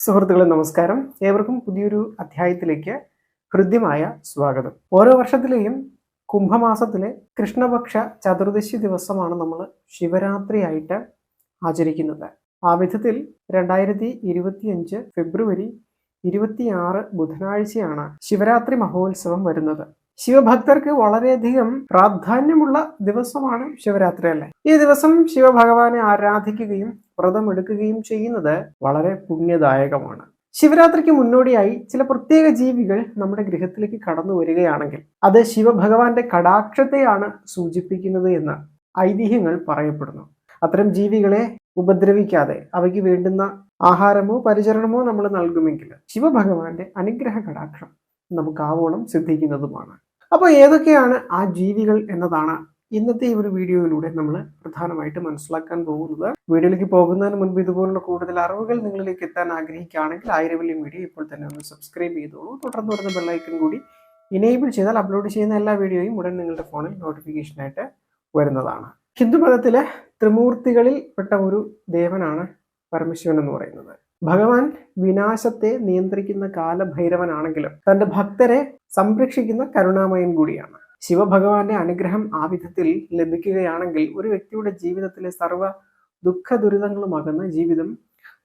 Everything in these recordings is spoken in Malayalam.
സുഹൃത്തുക്കളെ നമസ്കാരം. ഏവർക്കും പുതിയൊരു അധ്യായത്തിലേക്ക് ഹൃദ്യമായ സ്വാഗതം. ഓരോ വർഷത്തിലെയും കുംഭമാസത്തിലെ കൃഷ്ണപക്ഷ ചതുർദശി ദിവസമാണ് നമ്മൾ ശിവരാത്രിയായിട്ട് ആചരിക്കുന്നത്. ആ വിധത്തിൽ രണ്ടായിരത്തി ഇരുപത്തിയഞ്ച് ഫെബ്രുവരി ഇരുപത്തിയാറ് ബുധനാഴ്ചയാണ് ശിവരാത്രി മഹോത്സവം വരുന്നത്. ശിവഭക്തർക്ക് വളരെയധികം പ്രാധാന്യമുള്ള ദിവസമാണ് ശിവരാത്രി അല്ലേ? ഈ ദിവസം ശിവഭഗവാനെ ആരാധിക്കുകയും വ്രതമെടുക്കുകയും ചെയ്യുന്നത് വളരെ പുണ്യദായകമാണ്. ശിവരാത്രിക്ക് മുന്നോടിയായി ചില പ്രത്യേക ജീവികൾ നമ്മുടെ ഗൃഹത്തിലേക്ക് കടന്നു വരികയാണെങ്കിൽ അത് ശിവഭഗവാന്റെ കടാക്ഷത്തെയാണ് സൂചിപ്പിക്കുന്നത് എന്ന് ഐതിഹ്യങ്ങൾ പറയപ്പെടുന്നു. അത്തരം ജീവികളെ ഉപദ്രവിക്കാതെ അവയ്ക്ക് വേണ്ടുന്ന ആഹാരമോ പരിചരണമോ നമ്മൾ നൽകുമെങ്കിൽ ശിവഭഗവാന്റെ അനുഗ്രഹ കടാക്ഷം നമുക്ക് ആവോളം സിദ്ധിക്കുന്നതുമാണ്. അപ്പോൾ ഏതൊക്കെയാണ് ആ ജീവികൾ എന്നതാണ് ഇന്നത്തെ ഈ ഒരു വീഡിയോയിലൂടെ നമ്മൾ പ്രധാനമായിട്ട് മനസ്സിലാക്കാൻ പോകുന്നത് വീഡിയോയിലേക്ക് പോകുന്നതിന് മുൻപ് ഇതുപോലുള്ള കൂടുതൽ അറിവുകൾ നിങ്ങളിലേക്ക് എത്താൻ ആഗ്രഹിക്കുകയാണെങ്കിൽ ആയിരവല്യം വീഡിയോ ഇപ്പോൾ തന്നെ ഒന്ന് സബ്സ്ക്രൈബ് ചെയ്തോളൂ. തുടർന്ന് വരുന്ന ബെല്ലൈക്കൺ കൂടി ഇനേബിൾ ചെയ്താൽ അപ്ലോഡ് ചെയ്യുന്ന എല്ലാ വീഡിയോയും ഉടൻ നിങ്ങളുടെ ഫോണിൽ നോട്ടിഫിക്കേഷനായിട്ട് വരുന്നതാണ്. ഹിന്ദുമതത്തിലെ ത്രിമൂർത്തികളിൽ പെട്ട ഒരു ദേവനാണ് പരമശിവൻ എന്ന് പറയുന്നത്. ഭഗവാൻ വിനാശത്തെ നിയന്ത്രിക്കുന്ന കാലഭൈരവനാണെങ്കിലും തന്റെ ഭക്തരെ സംരക്ഷിക്കുന്ന കരുണാമയൻ കൂടിയാണ്. ശിവഭഗവാന്റെ അനുഗ്രഹം ആ വിധത്തിൽ ലഭിക്കുകയാണെങ്കിൽ ഒരു വ്യക്തിയുടെ ജീവിതത്തിലെ സർവ ദുഃഖ ദുരിതങ്ങളും അകന്ന് ജീവിതം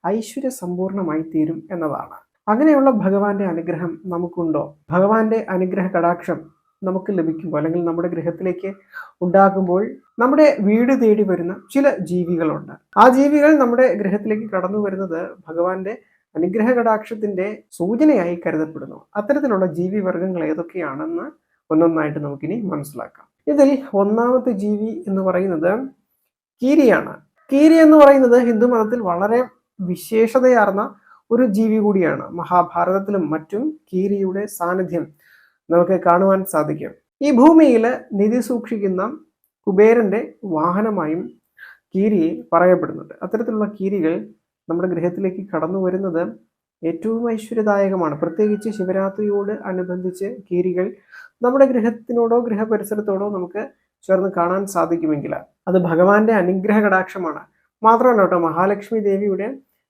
ഐശ്വര്യ സമ്പൂർണമായി തീരും എന്നതാണ്. അങ്ങനെയുള്ള ഭഗവാന്റെ അനുഗ്രഹം നമുക്കുണ്ടോ? ഭഗവാന്റെ അനുഗ്രഹ കടാക്ഷം നമുക്ക് ലഭിക്കുമ്പോൾ അല്ലെങ്കിൽ നമ്മുടെ ഗൃഹത്തിലേക്ക് ഉണ്ടാകുമ്പോൾ നമ്മുടെ വീട് തേടി വരുന്ന ചില ജീവികളുണ്ട്. ആ ജീവികൾ നമ്മുടെ ഗൃഹത്തിലേക്ക് കടന്നു വരുന്നത് ഭഗവാന്റെ അനുഗ്രഹ കടാക്ഷത്തിന്റെ സൂചനയായി കരുതപ്പെടുന്നു. അത്തരത്തിലുള്ള ജീവി വർഗങ്ങൾ ഏതൊക്കെയാണെന്ന് ഒന്നൊന്നായിട്ട് നമുക്കിനി മനസ്സിലാക്കാം. ഇതിൽ ഒന്നാമത്തെ ജീവി എന്ന് പറയുന്നത് കീരിയാണ്. കീരി എന്ന് പറയുന്നത് ഹിന്ദു മതത്തിൽ വളരെ വിശേഷതയാർന്ന ഒരു ജീവി കൂടിയാണ്. മഹാഭാരതത്തിലും മറ്റും കീരിയുടെ സാന്നിധ്യം നമുക്ക് കാണുവാൻ സാധിക്കും. ഈ ഭൂമിയിൽ നിധി സൂക്ഷിക്കുന്ന കുബേരന്റെ വാഹനമായും കീരിയെ പറയപ്പെടുന്നുണ്ട്. അത്തരത്തിലുള്ള കീരികൾ നമ്മുടെ ഗൃഹത്തിലേക്ക് കടന്നു വരുന്നത് ഏറ്റവും ഐശ്വര്യദായകമാണ്. പ്രത്യേകിച്ച് ശിവരാത്രിയോട് അനുബന്ധിച്ച് കീരികൾ നമ്മുടെ ഗൃഹത്തിനോടോ ഗൃഹപരിസരത്തോടോ നമുക്ക് ചേർന്ന് കാണാൻ സാധിക്കുമെങ്കിൽ അത് ഭഗവാന്റെ അനുഗ്രഹ കടാക്ഷമാണ്. മാത്രമല്ല കേട്ടോ മഹാലക്ഷ്മി ദേവിയുടെ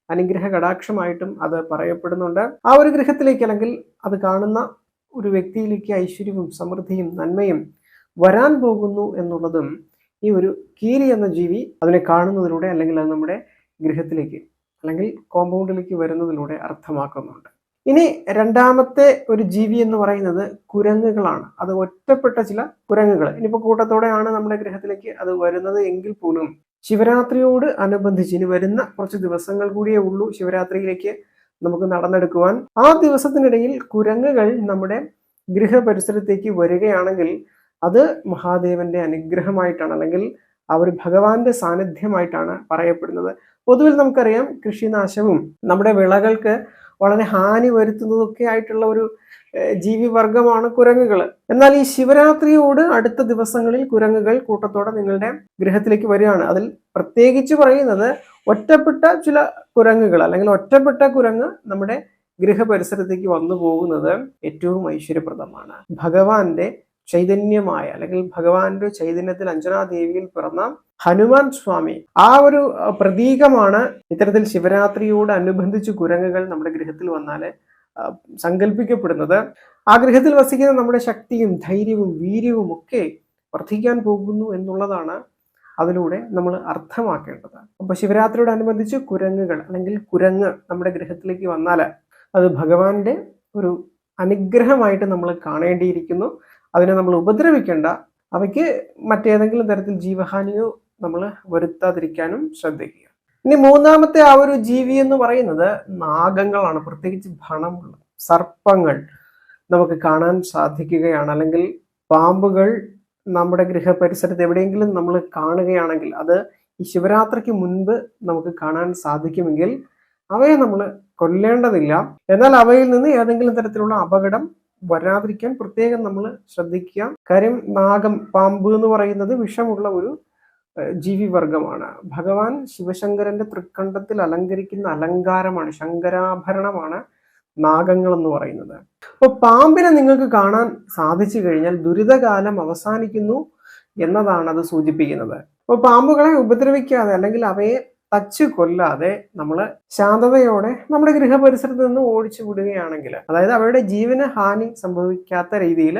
അനുഗ്രഹ കടാക്ഷമായിട്ടും അത് പറയപ്പെടുന്നുണ്ട്. ആ ഒരു ഗൃഹത്തിലേക്ക് അല്ലെങ്കിൽ അത് കാണുന്ന ഒരു വ്യക്തിയിലേക്ക് ഐശ്വര്യവും സമൃദ്ധിയും നന്മയും വരാൻ പോകുന്നു എന്നുള്ളതും ഈ ഒരു കീരി എന്ന ജീവി അതിനെ കാണുന്നതിലൂടെ അല്ലെങ്കിൽ അത് നമ്മുടെ ഗൃഹത്തിലേക്ക് അല്ലെങ്കിൽ കോമ്പൗണ്ടിലേക്ക് വരുന്നതിലൂടെ അർത്ഥമാക്കുന്നുണ്ട്. ഇനി രണ്ടാമത്തെ ഒരു ജീവി എന്ന് പറയുന്നത് കുരങ്ങുകളാണ്. അത് ഒറ്റപ്പെട്ട ചില കുരങ്ങുകൾ. ഇനിയിപ്പോൾ കൂട്ടത്തോടെയാണ് നമ്മുടെ ഗ്രഹത്തിലേക്ക് അത് വരുന്നത് എങ്കിൽ പോലും. ശിവരാത്രിയോട് അനുബന്ധിച്ച് ഇനി വരുന്ന കുറച്ച് ദിവസങ്ങൾ കൂടിയേ ഉള്ളൂ ശിവരാത്രിയിലേക്ക് നമുക്ക് നടന്നെടുക്കുവാൻ. ആ ദിവസത്തിനിടയിൽ കുരങ്ങുകൾ നമ്മുടെ ഗൃഹപരിസരത്തേക്ക് വരികയാണെങ്കിൽ അത് മഹാദേവന്റെ അനുഗ്രഹമായിട്ടാണ് അല്ലെങ്കിൽ ഒരു ഭഗവാന്റെ സാന്നിധ്യമായിട്ടാണ് പറയപ്പെടുന്നത്. പൊതുവിൽ നമുക്കറിയാം കൃഷിനാശവും നമ്മുടെ വിളകൾക്ക് വളരെ ഹാനി വരുത്തുന്നതൊക്കെ ആയിട്ടുള്ള ഒരു ജീവിവർഗമാണ് കുരങ്ങുകൾ എന്നാൽ ഈ ശിവരാത്രിയോട് അടുത്ത ദിവസങ്ങളിൽ കുരങ്ങുകൾ കൂട്ടത്തോടെ നിങ്ങളുടെ ഗൃഹത്തിലേക്ക് വരികയാണ്. അതിൽ പ്രത്യേകിച്ച് പറയുന്നത് ഒറ്റപ്പെട്ട ചില കുരങ്ങുകൾ അല്ലെങ്കിൽ ഒറ്റപ്പെട്ട കുരങ്ങ് നമ്മുടെ ഗൃഹപരിസരത്തേക്ക് വന്നു പോകുന്നത് ഏറ്റവും ഐശ്വര്യപ്രദമാണ്. ഭഗവാന്റെ ചൈതന്യമായ അല്ലെങ്കിൽ ഭഗവാന്റെ ചൈതന്യത്തിൽ അഞ്ജനാദേവിയിൽ പിറന്ന ഹനുമാൻ സ്വാമി. ആ ഒരു പ്രതീകമാണ് ഇത്തരത്തിൽ ശിവരാത്രിയോട് അനുബന്ധിച്ച് കുരങ്ങുകൾ നമ്മുടെ ഗൃഹത്തിൽ വന്നാൽ സങ്കല്പിക്കപ്പെടുന്നത്. ആ ഗൃഹത്തിൽ വസിക്കുന്ന നമ്മുടെ ശക്തിയും ധൈര്യവും വീര്യവും ഒക്കെ വർദ്ധിക്കാൻ പോകുന്നു എന്നുള്ളതാണ് അതിലൂടെ നമ്മൾ അർത്ഥമാക്കേണ്ടത്. അപ്പൊ ശിവരാത്രിയോടനുബന്ധിച്ച് കുരങ്ങുകൾ അല്ലെങ്കിൽ കുരങ്ങ് നമ്മുടെ ഗൃഹത്തിലേക്ക് വന്നാൽ അത് ഭഗവാന്റെ ഒരു അനുഗ്രഹമായിട്ട് നമ്മൾ കാണേണ്ടിയിരിക്കുന്നു. അതിനെ നമ്മൾ ഉപദ്രവിക്കേണ്ട. അവയ്ക്ക് മറ്റേതെങ്കിലും തരത്തിൽ ജീവഹാനിയോ നമ്മൾ വരുത്താതിരിക്കാനും ശ്രദ്ധിക്കുക. ഇനി മൂന്നാമത്തെ ആ ഒരു ജീവി എന്ന് പറയുന്നത് നാഗങ്ങളാണ്. പ്രത്യേകിച്ച് ഭണമുള്ള സർപ്പങ്ങൾ നമുക്ക് കാണാൻ സാധിക്കുകയാണ്. അല്ലെങ്കിൽ പാമ്പുകൾ നമ്മുടെ ഗൃഹപരിസരത്ത് എവിടെയെങ്കിലും നമ്മൾ കാണുകയാണെങ്കിൽ അത് ഈ ശിവരാത്രിക്ക് മുൻപ് നമുക്ക് കാണാൻ സാധിക്കുമെങ്കിൽ അവയെ നമ്മൾ കൊല്ലേണ്ടതില്ല. എന്നാൽ അവയിൽ നിന്ന് ഏതെങ്കിലും തരത്തിലുള്ള അപകടം വരാതിരിക്കാൻ പ്രത്യേകം നമ്മൾ ശ്രദ്ധിക്കുക. കാര്യം നാഗം പാമ്പ് എന്ന് പറയുന്നത് വിഷമുള്ള ഒരു ജീവി വർഗമാണ് ഭഗവാൻ ശിവശങ്കരന്റെ തൃക്കണ്ഠത്തിൽ അലങ്കരിക്കുന്ന അലങ്കാരമാണ് ശങ്കരാഭരണമാണ് നാഗങ്ങൾ എന്ന് പറയുന്നത്. അപ്പോൾ പാമ്പിനെ നിങ്ങൾക്ക് കാണാൻ സാധിച്ചു കഴിഞ്ഞാൽ ദുരിതകാലം അവസാനിക്കുന്നു എന്നതാണ് അത് സൂചിപ്പിക്കുന്നത്. അപ്പോൾ പാമ്പുകളെ ഉപദ്രവിക്കാതെ അല്ലെങ്കിൽ അവയെ തച്ച് കൊല്ലാതെ നമ്മൾ ശാന്തതയോടെ നമ്മുടെ ഗൃഹപരിസരത്ത് നിന്ന് ഓടിച്ചു വിടുകയാണെങ്കിൽ അതായത് അവരുടെ ജീവന ഹാനി സംഭവിക്കാത്ത രീതിയിൽ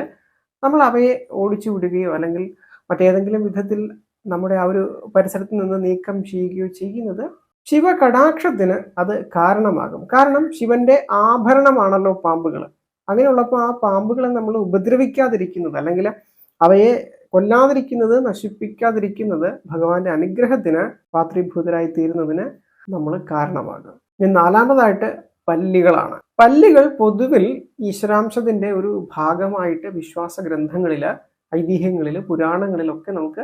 നമ്മൾ അവയെ ഓടിച്ചു വിടുകയോ അല്ലെങ്കിൽ മറ്റേതെങ്കിലും വിധത്തിൽ നമ്മുടെ ആ ഒരു പരിസരത്ത് നിന്ന് നീക്കം ചെയ്യുകയോ ചെയ്യുന്നത് ശിവ കടാക്ഷത്തിന് അത് കാരണമാകും. കാരണം ശിവന്റെ ആഭരണമാണല്ലോ പാമ്പുകൾ അങ്ങനെയുള്ളപ്പോൾ ആ പാമ്പുകളെ നമ്മൾ ഉപദ്രവിക്കാതിരിക്കുന്നത്. അല്ലെങ്കിൽ അവയെ കൊല്ലാതിരിക്കുന്നത് നശിപ്പിക്കാതിരിക്കുന്നത് ഭഗവാന്റെ അനുഗ്രഹത്തിന് പാത്രീഭൂതരായി തീരുന്നതിന് നമ്മൾ കാരണമാകും ഇനി നാലാമതായിട്ട് പല്ലികളാണ്. പല്ലികൾ പൊതുവിൽ ഈശ്വരാംശത്തിന്റെ ഒരു ഭാഗമായിട്ട് വിശ്വാസ ഗ്രന്ഥങ്ങളിൽ ഐതിഹ്യങ്ങളിൽ പുരാണങ്ങളിലൊക്കെ നമുക്ക്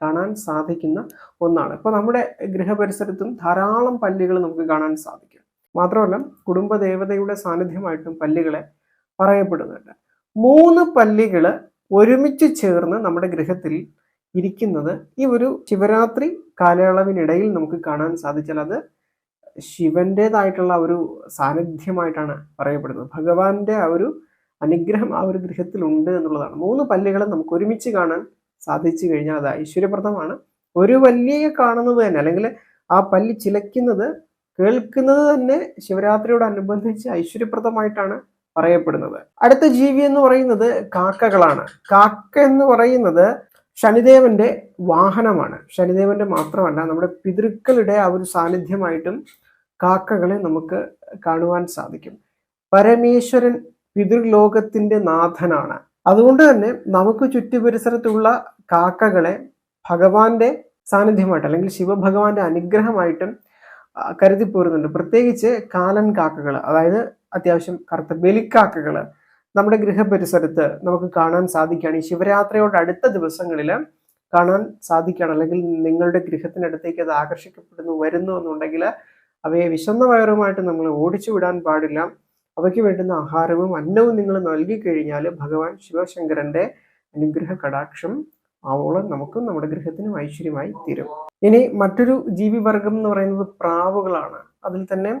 കാണാൻ സാധിക്കുന്ന ഒന്നാണ്. ഇപ്പോൾ നമ്മുടെ ഗൃഹപരിസരത്തും ധാരാളം പല്ലികൾ നമുക്ക് കാണാൻ സാധിക്കും. മാത്രമല്ല കുടുംബദേവതയുടെ സാന്നിധ്യമായിട്ടും പല്ലികളെ പറയപ്പെടുന്നുണ്ട്. മൂന്ന് പല്ലികൾ ഒരുമിച്ച് ചേർന്ന് നമ്മുടെ ഗൃഹത്തിൽ ഇരിക്കുന്നത് ഈ ഒരു ശിവരാത്രി കാലയളവിനിടയിൽ നമുക്ക് കാണാൻ സാധിച്ചാൽ അത് ശിവന്റേതായിട്ടുള്ള ഒരു സാന്നിധ്യമായിട്ടാണ് പറയപ്പെടുന്നത്. ഭഗവാന്റെ ആ ഒരു അനുഗ്രഹം ആ ഒരു ഗൃഹത്തിൽ ഉണ്ട് എന്നുള്ളതാണ്. മൂന്ന് പല്ലുകളെ നമുക്ക് ഒരുമിച്ച് കാണാൻ സാധിച്ചു കഴിഞ്ഞാൽ അത് ഐശ്വര്യപ്രദമാണ്. ഒരു പല്ലിയെ കാണുന്നത് തന്നെ അല്ലെങ്കിൽ ആ പല്ല് ചിലയ്ക്കുന്നത് കേൾക്കുന്നത് തന്നെ ശിവരാത്രിയോടനുബന്ധിച്ച് ഐശ്വര്യപ്രദമായിട്ടാണ് പറയപ്പെടുന്നത്. അടുത്ത ജീവി എന്ന് പറയുന്നത് കാക്കകളാണ്. കാക്ക എന്ന് പറയുന്നത് ശനിദേവന്റെ വാഹനമാണ്. ശനിദേവന്റെ മാത്രമല്ല നമ്മുടെ പിതൃക്കളുടെ ആ ഒരു സാന്നിധ്യമായിട്ടും കാക്കകളെ നമുക്ക് കാണുവാൻ സാധിക്കും. പരമേശ്വരൻ പിതൃലോകത്തിന്റെ നാഥനാണ്. അതുകൊണ്ട് തന്നെ നമുക്ക് ചുറ്റുപരിസരത്തുള്ള കാക്കകളെ ഭഗവാന്റെ സാന്നിധ്യമായിട്ട് അല്ലെങ്കിൽ ശിവഭഗവാന്റെ അനുഗ്രഹമായിട്ടും കരുതി പോരുന്നുണ്ട് പ്രത്യേകിച്ച് കാലൻ കാക്കകൾ അതായത് അത്യാവശ്യം കറുത്ത ബലിക്കാക്കകൾ നമ്മുടെ ഗൃഹപരിസരത്ത് നമുക്ക് കാണാൻ സാധിക്കുകയാണ്. ഈ ശിവരാത്രിയോട് അടുത്ത ദിവസങ്ങളിൽ കാണാൻ സാധിക്കുകയാണ്. അല്ലെങ്കിൽ നിങ്ങളുടെ ഗൃഹത്തിനടുത്തേക്ക് അത് ആകർഷിക്കപ്പെടുന്നു വരുന്നു എന്നുണ്ടെങ്കിൽ അവയെ വിശന്ന വയറുമായിട്ട് നമ്മൾ ഓടിച്ചു വിടാൻ പാടില്ല. അവയ്ക്ക് വേണ്ടുന്ന ആഹാരവും അന്നവും നിങ്ങൾ നൽകി കഴിഞ്ഞാൽ ഭഗവാൻ ശിവശങ്കരന്റെ അനുഗ്രഹ കടാക്ഷം ആവോളം നമുക്കും നമ്മുടെ ഗൃഹത്തിനും ഐശ്വര്യമായി തീരും. ഇനി മറ്റൊരു ജീവിവർഗം എന്ന് പറയുന്നത് പ്രാവുകളാണ്. അതിൽ തന്നെ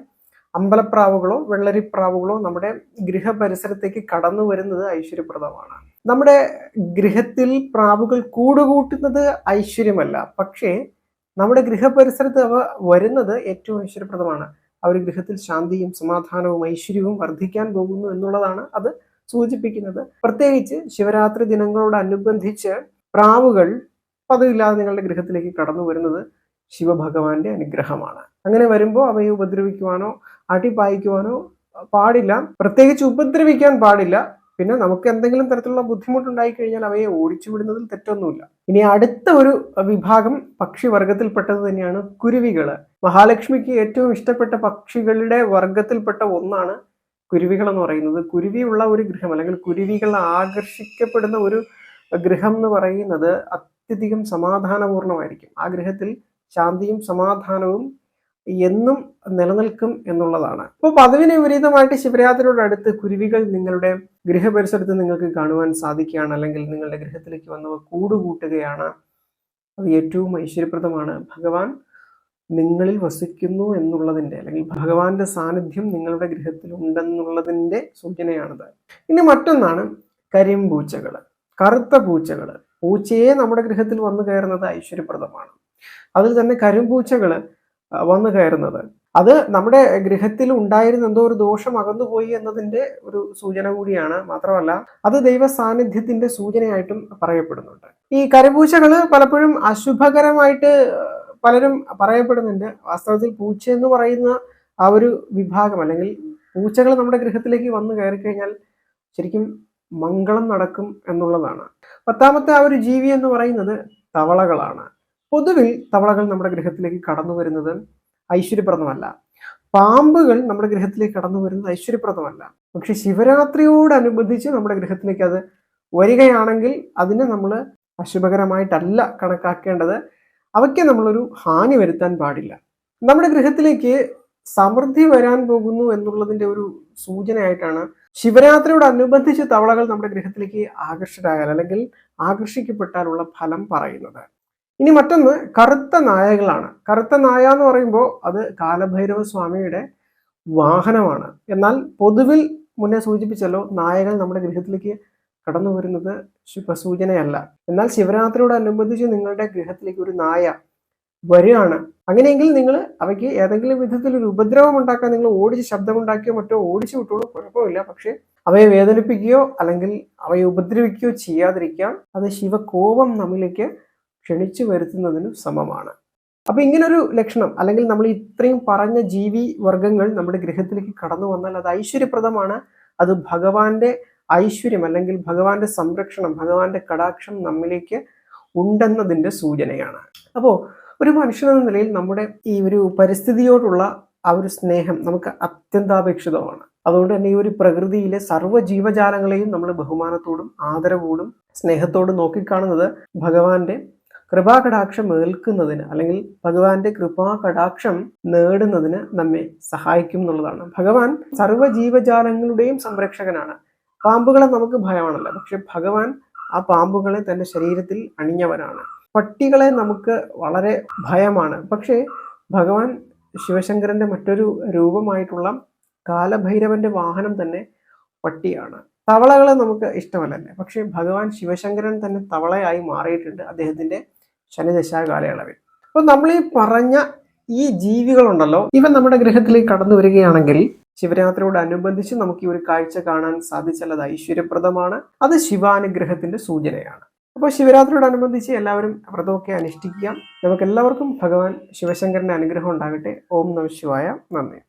അമ്പലപ്രാവുകളോ വെള്ളരിപ്രാവുകളോ നമ്മുടെ ഗൃഹപരിസരത്തേക്ക് കടന്നു വരുന്നത് ഐശ്വര്യപ്രദമാണ്. നമ്മുടെ ഗൃഹത്തിൽ പ്രാവുകൾ കൂടുകൂട്ടുന്നത് ഐശ്വര്യമല്ല. പക്ഷേ നമ്മുടെ ഗൃഹപരിസരത്ത് അവ വരുന്നത് ഏറ്റവും ഐശ്വര്യപ്രദമാണ്. അവർ ഗൃഹത്തിൽ ശാന്തിയും സമാധാനവും ഐശ്വര്യവും വർദ്ധിക്കാൻ പോകുന്നു എന്നുള്ളതാണ് അത് സൂചിപ്പിക്കുന്നത്. പ്രത്യേകിച്ച് ശിവരാത്രി ദിനങ്ങളോടനുബന്ധിച്ച് പ്രാവുകൾ പതിവില്ലാതെ നിങ്ങളുടെ ഗൃഹത്തിലേക്ക് കടന്നു വരുന്നത് ശിവഭഗവാന്റെ അനുഗ്രഹമാണ്. അങ്ങനെ വരുമ്പോൾ അവയെ ഉപദ്രവിക്കുവാനോ അടിപായിക്കുവാനോ പാടില്ല. പ്രത്യേകിച്ച് ഉപദ്രവിക്കാൻ പാടില്ല. പിന്നെ നമുക്ക് എന്തെങ്കിലും തരത്തിലുള്ള ബുദ്ധിമുട്ടുണ്ടായി കഴിഞ്ഞാൽ അവയെ ഓടിച്ചു വിടുന്നതിൽ തെറ്റൊന്നുമില്ല. ഇനി അടുത്ത ഒരു വിഭാഗം പക്ഷിവർഗത്തിൽപ്പെട്ടത് തന്നെയാണ് കുരുവികൾ മഹാലക്ഷ്മിക്ക് ഏറ്റവും ഇഷ്ടപ്പെട്ട പക്ഷികളുടെ വർഗത്തിൽപ്പെട്ട ഒന്നാണ് കുരുവികൾ എന്ന് പറയുന്നത്. കുരുവിയുള്ള ഒരു ഗൃഹം അല്ലെങ്കിൽ കുരുവികൾ ആകർഷിക്കപ്പെടുന്ന ഒരു ഗൃഹം എന്ന് പറയുന്നത് അത്യധികം സമാധാനപൂർണമായിരിക്കും. ആ ഗൃഹത്തിൽ ശാന്തിയും സമാധാനവും എന്നും നിലനിൽക്കും എന്നുള്ളതാണ്. അപ്പോൾ പതിവിന് വിപരീതമായിട്ട് ശിവരാത്രിയോടടുത്ത് കുരുവികൾ നിങ്ങളുടെ ഗൃഹപരിസരത്ത് നിങ്ങൾക്ക് കാണുവാൻ സാധിക്കുകയാണ് അല്ലെങ്കിൽ നിങ്ങളുടെ ഗൃഹത്തിലേക്ക് വന്നവ കൂടുകൂട്ടുകയാണ്. അത് ഏറ്റവും ഐശ്വര്യപ്രദമാണ്. ഭഗവാൻ നിങ്ങളിൽ വസിക്കുന്നു എന്നുള്ളതിന്റെ അല്ലെങ്കിൽ ഭഗവാന്റെ സാന്നിധ്യം നിങ്ങളുടെ ഗൃഹത്തിൽ ഉണ്ടെന്നുള്ളതിന്റെ സൂചനയാണിത്. ഇനി മറ്റൊന്നാണ് കരിമ്പൂച്ചകൾ കറുത്ത പൂച്ചകൾ പൂച്ചയെ നമ്മുടെ ഗൃഹത്തിൽ വന്നു കയറുന്നത് ഐശ്വര്യപ്രദമാണ്. അതിൽ തന്നെ കരിമ്പൂച്ചകൾ വന്നു കയറുന്നത്. അത് നമ്മുടെ ഗൃഹത്തിൽ ഉണ്ടായിരുന്ന എന്തോ ഒരു ദോഷം അകന്നുപോയി എന്നതിന്റെ ഒരു സൂചന കൂടിയാണ്. മാത്രമല്ല അത് ദൈവ സാന്നിധ്യത്തിന്റെ സൂചനയായിട്ടും പറയപ്പെടുന്നുണ്ട്. ഈ കരിമ്പൂച്ചകൾ പലപ്പോഴും അശുഭകരമായിട്ട് പലരും പറയപ്പെടുന്നുണ്ട്. വാസ്തവത്തിൽ പൂച്ച എന്ന് പറയുന്ന ആ ഒരു വിഭാഗം അല്ലെങ്കിൽ പൂച്ചകൾ നമ്മുടെ ഗൃഹത്തിലേക്ക് വന്നു കയറി കഴിഞ്ഞാൽ ശരിക്കും മംഗളം നടക്കും എന്നുള്ളതാണ്. പത്താമത്തെ ആ ഒരു ജീവി എന്ന് പറയുന്നത് തവളകളാണ്. പൊതുവിൽ തവളകൾ നമ്മുടെ ഗ്രഹത്തിലേക്ക് കടന്നു വരുന്നത് ഐശ്വര്യപ്രദമല്ല. പാമ്പുകൾ നമ്മുടെ ഗ്രഹത്തിലേക്ക് കടന്നു വരുന്നത് ഐശ്വര്യപ്രദമല്ല. പക്ഷെ ശിവരാത്രിയോടനുബന്ധിച്ച് നമ്മുടെ ഗ്രഹത്തിലേക്ക് അത് വരികയാണെങ്കിൽ അതിനെ നമ്മൾ അശുഭകരമായിട്ടല്ല കണക്കാക്കേണ്ടത്. അവയ്ക്ക് നമ്മളൊരു ഹാനി വരുത്താൻ പാടില്ല. നമ്മുടെ ഗൃഹത്തിലേക്ക് സമൃദ്ധി വരാൻ പോകുന്നു എന്നുള്ളതിന്റെ ഒരു സൂചനയായിട്ടാണ് ശിവരാത്രിയോടനുബന്ധിച്ച് തവളകൾ നമ്മുടെ ഗൃഹത്തിലേക്ക് ആകർഷരായാൽ അല്ലെങ്കിൽ ആകർഷിക്കപ്പെട്ടാലുള്ള ഫലം പറയുന്നത്. ഇനി മറ്റൊന്ന് കറുത്ത നായകളാണ്. കറുത്ത നായ എന്ന് പറയുമ്പോൾ അത് കാലഭൈരവ സ്വാമിയുടെ വാഹനമാണ്. എന്നാൽ പൊതുവിൽ മുന്നേ സൂചിപ്പിച്ചല്ലോ നായകൾ നമ്മുടെ ഗൃഹത്തിലേക്ക് കടന്നു വരുന്നത് ശുഭസൂചനയല്ല. എന്നാൽ ശിവരാത്രിയോടനുബന്ധിച്ച് നിങ്ങളുടെ ഗൃഹത്തിലേക്ക് ഒരു നായ വരികയാണ്. അങ്ങനെയെങ്കിൽ നിങ്ങൾ അവയ്ക്ക് ഏതെങ്കിലും വിധത്തിൽ ഒരു ഉപദ്രവം ഉണ്ടാക്കാൻ നിങ്ങൾ ഓടിച്ച് ശബ്ദമുണ്ടാക്കിയോ മറ്റോ ഓടിച്ചു വിട്ടോളൂ കുഴപ്പമില്ല. പക്ഷേ അവയെ വേദനിപ്പിക്കുകയോ അല്ലെങ്കിൽ അവയെ ഉപദ്രവിക്കുകയോ ചെയ്യാതിരിക്കാം അത് ശിവകോപം നമ്മിലേക്ക് ക്ഷണിച്ചു വരുത്തുന്നതിനു സമമാണ്. അപ്പൊ ഇങ്ങനൊരു ലക്ഷണം അല്ലെങ്കിൽ നമ്മൾ ഇത്രയും പറഞ്ഞ ജീവി വർഗങ്ങൾ നമ്മുടെ ഗൃഹത്തിലേക്ക് കടന്നു വന്നാൽ അത് ഐശ്വര്യപ്രദമാണ്. അത് ഭഗവാന്റെ ഐശ്വര്യം അല്ലെങ്കിൽ ഭഗവാന്റെ സംരക്ഷണം ഭഗവാന്റെ കടാക്ഷം നമ്മിലേക്ക് ഉണ്ടെന്നതിന്റെ സൂചനയാണ്. അപ്പോൾ ഒരു മനുഷ്യനെന്ന നിലയിൽ നമ്മുടെ ഈ ഒരു പരിസ്ഥിതിയോടുള്ള ആ ഒരു സ്നേഹം നമുക്ക് അത്യന്താപേക്ഷിതമാണ്. അതുകൊണ്ട് തന്നെ ഈ ഒരു പ്രകൃതിയിലെ സർവ ജീവജാലങ്ങളെയും നമ്മൾ ബഹുമാനത്തോടും ആദരവോടും സ്നേഹത്തോടും നോക്കിക്കാണുന്നത് ഭഗവാന്റെ കൃപാകടാക്ഷം ഏൽക്കുന്നതിന് അല്ലെങ്കിൽ ഭഗവാന്റെ കൃപാകടാക്ഷം നേടുന്നതിന് നമ്മെ സഹായിക്കും എന്നുള്ളതാണ്. ഭഗവാൻ സർവ ജീവജാലങ്ങളുടെയും സംരക്ഷകനാണ്. പാമ്പുകളെ നമുക്ക് ഭയമാണല്ലോ. പക്ഷെ ഭഗവാൻ ആ പാമ്പുകളെ തന്റെ ശരീരത്തിൽ അണിഞ്ഞവനാണ്. പട്ടികളെ നമുക്ക് വളരെ ഭയമാണ്. പക്ഷേ ഭഗവാൻ ശിവശങ്കരന്റെ മറ്റൊരു രൂപമായിട്ടുള്ള കാലഭൈരവന്റെ വാഹനം തന്നെ പട്ടിയാണ്. തവളകളെ നമുക്ക് ഇഷ്ടമല്ലേ പക്ഷേ ഭഗവാൻ ശിവശങ്കരൻ തന്നെ തവളയായി മാറിയിട്ടുണ്ട്. അദ്ദേഹത്തിന്റെ ശനിദശാ കാലയളവിൽ. അപ്പോൾ നമ്മൾ ഈ പറഞ്ഞ ഈ ജീവികളുണ്ടല്ലോ ഇവ നമ്മുടെ ഗ്രഹത്തിലേക്ക് കടന്നു വരികയാണെങ്കിൽ ശിവരാത്രിയോടനുബന്ധിച്ച് നമുക്ക് ഈ ഒരു കാഴ്ച കാണാൻ സാധിച്ചാൽ അത് ഐശ്വര്യപ്രദമാണ് അത് ശിവാനുഗ്രഹത്തിന്റെ സൂചനയാണ്. അപ്പോൾ ശിവരാത്രിയോടനുബന്ധിച്ച് എല്ലാവരും വ്രതമൊക്കെ അനുഷ്ഠിക്കുക. നമുക്ക് എല്ലാവർക്കും ഭഗവാൻ ശിവശങ്കരന്റെ അനുഗ്രഹം ഉണ്ടാകട്ടെ. ഓം നമ ശിവായ. നന്ദി.